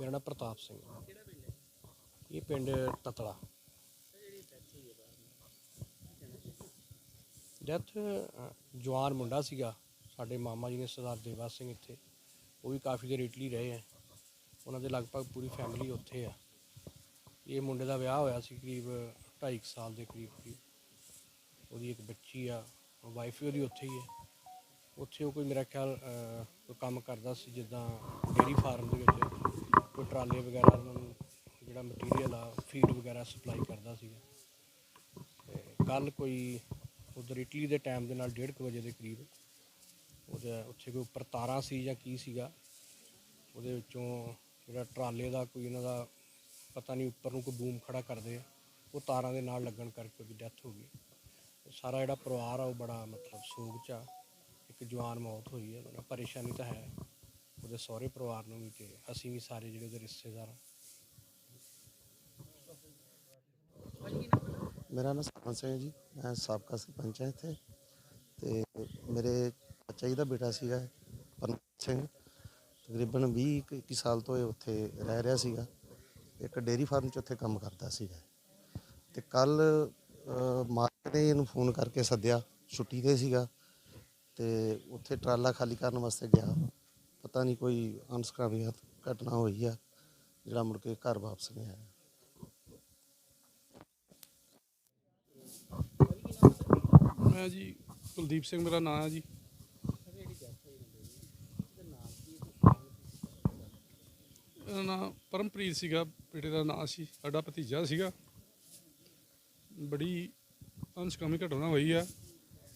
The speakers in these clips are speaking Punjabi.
ਮੇਰਾ ਨਾਮ ਪ੍ਰਤਾਪ ਸਿੰਘ ਇਹ ਪਿੰਡ ਤਤਲਾ। ਡੈਥ ਜਵਾਨ ਮੁੰਡਾ ਸੀਗਾ। ਸਾਡੇ ਮਾਮਾ ਜੀ ਨੇ ਸਰਦਾਰ ਦੇਵਾ ਸਿੰਘ ਇੱਥੇ। ਉਹ ਵੀ ਕਾਫੀ ਦੇਰ ਇਟਲੀ ਰਹੇ ਹੈ। ਉਹਨਾਂ ਦੇ ਲਗਭਗ ਪੂਰੀ ਫੈਮਿਲੀ ਉੱਥੇ ਆ। ਇਹ ਮੁੰਡੇ ਦਾ ਵਿਆਹ ਹੋਇਆ ਸੀ ਕਰੀਬ 2.5 ਸਾਲ ਦੇ ਕਰੀਬ ਕਰੀਬ। ਉਹਦੀ ਇੱਕ ਬੱਚੀ ਆ। ਵਾਈਫ ਵੀ ਉਹਦੀ ਉੱਥੇ ਹੀ ਹੈ। ਉੱਥੇ ਉਹ ਕੋਈ ਮੇਰਾ ਖਿਆਲ ਅਹ, ਕੋਈ ਕੰਮ ਕਰਦਾ ਸੀ ਜਿੱਦਾਂ ਡੇਰੀ ਫਾਰਮ ਦੇ ਵਿੱਚ। ਕੋਈ ਟਰਾਲੇ ਵਗੈਰਾ ਉਹਨਾਂ ਨੂੰ ਜਿਹੜਾ ਮਟੀਰੀਅਲ ਆ ਫੀਡ ਵਗੈਰਾ ਸਪਲਾਈ ਕਰਦਾ ਸੀਗਾ। ਤੇ ਕੱਲ ਕੋਈ ਉਧਰ ਇਟਲੀ ਦੇ ਟਾਈਮ ਦੇ ਨਾਲ 1:30 ਵਜੇ ਦੇ ਕਰੀਬ ਉਹਦੇ ਉੱਥੇ ਕੋਈ ਉੱਪਰ ਤਾਰਾਂ ਸੀ ਜਾਂ ਕੀ ਸੀਗਾ, ਉਹਦੇ ਵਿੱਚੋਂ ਜਿਹੜਾ ਟਰਾਲੇ ਦਾ ਕੋਈ ਇਹਨਾਂ ਦਾ ਪਤਾ ਨਹੀਂ ਉੱਪਰ ਨੂੰ ਕੋਈ ਬੂਮ ਖੜਾ ਕਰਦੇ ਆ, ਉਹ ਤਾਰਾਂ ਦੇ ਨਾਲ ਲੱਗਣ ਕਰਕੇ ਉਹਦੀ ਡੈਥ ਹੋ ਗਈ। ਸਾਰਾ ਜਿਹੜਾ ਪਰਿਵਾਰ ਆ ਉਹ ਬੜਾ ਮਤਲਬ ਸੋਗ ਚ ਆ, ਇੱਕ ਜਵਾਨ ਮੌਤ ਹੋਈ ਹੈ ਉਹਨਾਂ ਪਰੇਸ਼ਾਨੀ ਤਾਂ ਹੈ। ਉਹਦੇ ਸਹੁਰੇ ਪਰਿਵਾਰ ਨੂੰ ਵੀ ਤੇ ਅਸੀਂ ਵੀ ਸਾਰੇ ਜਿਹੜੇ ਉਹਦੇ ਰਿਸ਼ਤੇਦਾਰ ਆ ਮੇਰਾ ਨਾਮ ਸਰਪੰਚ ਸਿੰਘ ਹੈ ਜੀ। ਮੈਂ ਸਾਬਕਾ ਸਰਪੰਚ ਹਾਂ ਇੱਥੇ। ਤੇ ਮੇਰੇ ਚਾਚਾ ਜੀ ਦਾ ਬੇਟਾ ਸੀਗਾ ਪਰਮਜੀਤ ਸਿੰਘ। ਤਕਰੀਬਨ 20 ਕੁ- ਇੱਕੀ ਸਾਲ ਤੋਂ ਇਹ ਉੱਥੇ ਰਹਿ ਰਿਹਾ ਸੀਗਾ। ਇੱਕ ਡੇਅਰੀ ਫਾਰਮ 'ਚ ਉੱਥੇ ਕੰਮ ਕਰਦਾ ਸੀਗਾ। ਤੇ ਕੱਲ ਮਾਲਕ ਨੇ ਇਹਨੂੰ ਫੋਨ ਕਰਕੇ ਸੱਦਿਆ। ਛੁੱਟੀ ਤੇ ਸੀਗਾ। ਤੇ ਉੱਥੇ ਟਰਾਲਾ ਖਾਲੀ ਕਰਨ ਵਾਸਤੇ ਗਿਆ। ਪਤਾ ਨਹੀਂ ਕੋਈ ਅਨਸਕਾਮੀ ਘਟਨਾ ਹੋਈ ਆ, ਜਿਹੜਾ ਮੁੜ ਕੇ ਘਰ ਵਾਪਸ ਨਹੀਂ ਆਇਆ। ਮੈਂ ਜੀ ਕੁਲਦੀਪ ਸਿੰਘ, ਮੇਰਾ ਨਾਮ ਹੈ ਜੀ। ਇਹਦਾ ਨਾਂ ਪਰਮਪ੍ਰੀਤ ਸੀਗਾ, ਬੇਟੇ ਦਾ ਨਾਂ ਸੀ, ਸਾਡਾ ਭਤੀਜਾ ਸੀਗਾ। ਬੜੀ ਅਨਸਕਾਮੀ ਘਟਨਾ ਹੋਈ ਆ,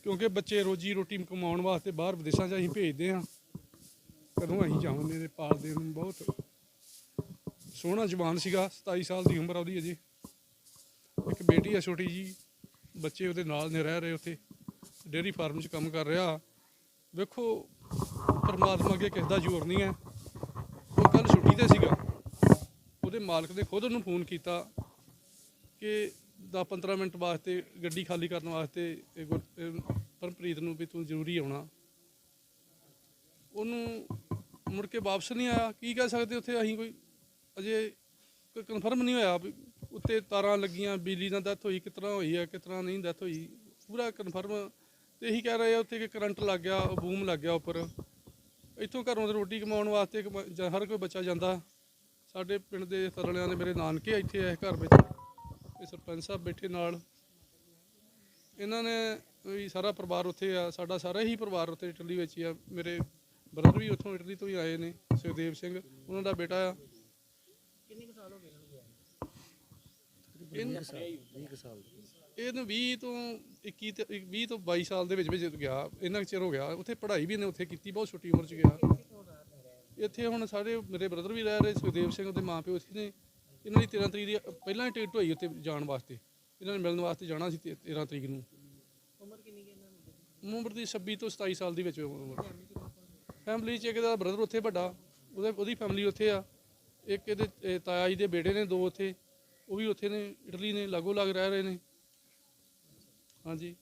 ਕਿਉਂਕਿ ਬੱਚੇ ਰੋਜੀ ਰੋਟੀ ਕਮਾਉਣ ਵਾਸਤੇ ਬਾਹਰ ਵਿਦੇਸ਼ਾਂ 'ਚ ਅਸੀਂ ਭੇਜਦੇ ਆ ਕਦੋਂ ਅਸੀਂ ਜਾਵਾਂਗੇ ਤੇ ਪਾਲਦੇ ਨੂੰ ਬਹੁਤ। ਸੋਹਣਾ ਜਵਾਨ ਸੀਗਾ 27 ਸਾਲ ਦੀ ਉਮਰ ਆ ਉਹਦੀ ਅਜੇ। ਇੱਕ ਬੇਟੀ ਆ ਛੋਟੀ ਜੀ, ਬੱਚੇ ਉਹਦੇ ਨਾਲ ਨੇ, ਰਹਿ ਰਹੇ ਉੱਥੇ। ਡੇਅਰੀ ਫਾਰਮ 'ਚ ਕੰਮ ਕਰ ਰਿਹਾ। ਵੇਖੋ, ਪਰਮਾਤਮਾ ਅੱਗੇ ਕਿਸ ਦਾ ਜ਼ੋਰ ਨਹੀਂ ਹੈ। ਉਹ ਕੱਲ ਛੁੱਟੀ ਤੇ ਸੀਗਾ। ਉਹਦੇ ਮਾਲਕ ਨੇ ਖੁਦ ਉਹਨੂੰ ਫੋਨ ਕੀਤਾ ਕਿ 10-15 ਮਿੰਟ ਵਾਸਤੇ ਗੱਡੀ ਖਾਲੀ ਕਰਨ ਵਾਸਤੇ ਪਰਮਪ੍ਰੀਤ ਨੂੰ ਵੀ ਤੂੰ ਜ਼ਰੂਰੀ ਆਉਣਾ। ਉਹਨੂੰ ਮੁੜ ਕੇ ਵਾਪਸ ਨਹੀਂ ਆਇਆ। ਕੀ ਕਹਿ ਸਕਦੇ ਉੱਥੇ ਅਸੀਂ ਕੋਈ ਅਜੇ ਕੋਈ ਕਨਫਰਮ ਨਹੀਂ ਹੋਇਆ ਵੀ ਉੱਤੇ ਤਾਰਾਂ ਲੱਗੀਆਂ, ਬਿਜਲੀ ਨਾਲ ਡੈਥ ਹੋਈ, ਕਿਸ ਤਰ੍ਹਾਂ ਹੋਈ ਹੈ ਕਿਸ ਤਰ੍ਹਾਂ ਨਹੀਂ ਡੈਥ ਹੋਈ। ਪੂਰਾ ਕਨਫਰਮ ਤੇ ਇਹੀ ਕਹਿ ਰਹੇ ਆ ਉੱਥੇ ਕਿ ਕਰੰਟ ਲੱਗ ਗਿਆ ਬੂਮ ਲੱਗ ਗਿਆ ਉੱਪਰ। ਇੱਥੋਂ ਘਰੋਂ ਰੋਟੀ ਕਮਾਉਣ ਵਾਸਤੇ ਕਮਾ- ਹਰ ਕੋਈ ਬੱਚਾ ਜਾਂਦਾ। ਸਾਡੇ ਪਿੰਡ ਦੇ ਤਰਲਿਆਂ ਦੇ ਮੇਰੇ ਨਾਨਕੇ ਇੱਥੇ ਇਸ ਘਰ ਵਿੱਚ। ਇਹ ਸਰਪੰਚ ਸਾਹਿਬ ਬੈਠੇ ਨਾਲ। ਇਹਨਾਂ ਨੇ ਵੀ ਸਾਰਾ ਪਰਿਵਾਰ ਉੱਥੇ ਆ, ਸਾਡਾ ਸਾਰਾ ਹੀ ਪਰਿਵਾਰ ਉੱਥੇ ਇਟਲੀ ਵਿੱਚ ਹੀ ਆ। ਮੇਰੇ ਬ੍ਰਦਰ ਵੀ ਉੱਥੋਂ ਇਟਲੀ ਤੋਂ ਹੀ ਆਏ ਨੇ ਸੁਖਦੇਵ ਸਿੰਘ ਉਹਨਾਂ ਦਾ ਬੇਟਾ ਆ। ਕਿੰਨੇ ਸਾਲ ਹੋ ਗਏ 20 ਸਾਲ ਇਹਨੂੰ 20 ਤੋਂ 21 ਤੇ 20 ਤੋਂ 22 ਸਾਲ ਦੇ ਵਿੱਚ ਵਿੱਚ ਗਿਆ ਇੰਨਾ ਚਿਰ ਹੋ ਗਿਆ। ਉੱਥੇ ਪੜ੍ਹਾਈ ਵੀ ਇਹਨੇ ਉੱਥੇ ਕੀਤੀ ਬਹੁਤ ਛੋਟੀ ਉਮਰ 'ਚ ਗਿਆ। ਇੱਥੇ ਹੁਣ ਸਾਰੇ ਮੇਰੇ ਬ੍ਰਦਰ ਵੀ ਰਹਿ ਰਹੇ ਸੁਖਦੇਵ ਸਿੰਘ ਉਹਦੇ ਮਾਂ ਪਿਓ ਇੱਥੇ ਨੇ। ਇਹਨਾਂ ਦੀ 13 ਤਰੀਕ ਦੀ ਪਹਿਲਾਂ ਹੀ ਟਿਕਟ ਹੋਈ ਉੱਥੇ ਜਾਣ ਵਾਸਤੇ। ਇਹਨਾਂ ਨੇ ਮਿਲਣ ਵਾਸਤੇ ਜਾਣਾ ਸੀ ਤੇ- 13 ਤਰੀਕ ਨੂੰ। ਉਮਰ ਕਿੰਨੀ ਹੈ ਉਮਰ ਦੀ 26 ਤੋਂ 27 ਸਾਲ ਦੀ ਵਿੱਚ ਉਮਰ। ਫੈਮਿਲੀ 'ਚ ਇੱਕ ਦਾ ਬ੍ਰਦਰ ਉੱਥੇ ਵੱਡਾ, ਉਹਦੇ, ਉਹਦੀ ਫੈਮਿਲੀ ਉੱਥੇ ਆ। ਇੱਕ ਇਹਦੇ, ਇਹ ਤਾਇਆ ਜੀ ਦੇ ਬੇਟੇ ਨੇ ਦੋ ਉੱਥੇ, ਉਹ ਵੀ ਉੱਥੇ ਨੇ, ਇਟਲੀ ਨੇ, ਲਾਗੋ ਲੱਗ ਰਹਿ ਰਹੇ ਨੇ। ਹਾਂਜੀ।